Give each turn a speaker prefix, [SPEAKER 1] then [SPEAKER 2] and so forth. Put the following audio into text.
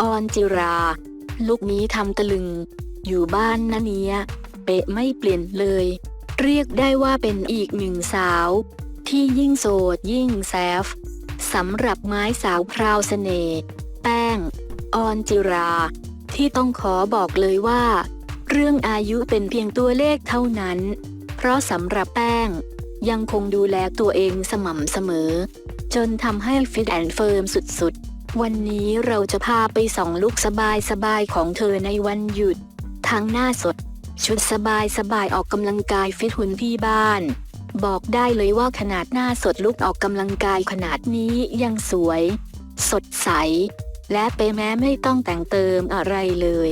[SPEAKER 1] ออนจิรา ลูกนี้ทำตะลึง อยู่บ้านนะเนี้ย เป๊ะไม่เปลี่ยนเลย เรียกได้ว่าเป็นอีกหนึ่งสาว ที่ยิ่งโสดยิ่งแซฟสำหรับไม้สาวพราวเสน่ห์แป้ง ออนจิรา ที่ต้องขอบอกเลยว่า เรื่องอายุเป็นเพียงตัวเลขเท่านั้น เพราะสำหรับแป้ง ยังคงดูแลตัวเองสม่ำเสมอ จนทำให้ฟิตแอนด์เฟิร์มสุดๆ วันนี้เราจะพาไปส่องลุกสบายสบายของเธอในวันหยุด ทั้งหน้าสด ชุดสบายสบายออกกำลังกายฟิตหุ่นที่บ้าน บอกได้เลยว่าขนาดหน้าสดลุกออกกำลังกายขนาดนี้ยังสวย สดใส และไปแม้ไม่ต้องแต่งเติมอะไรเลย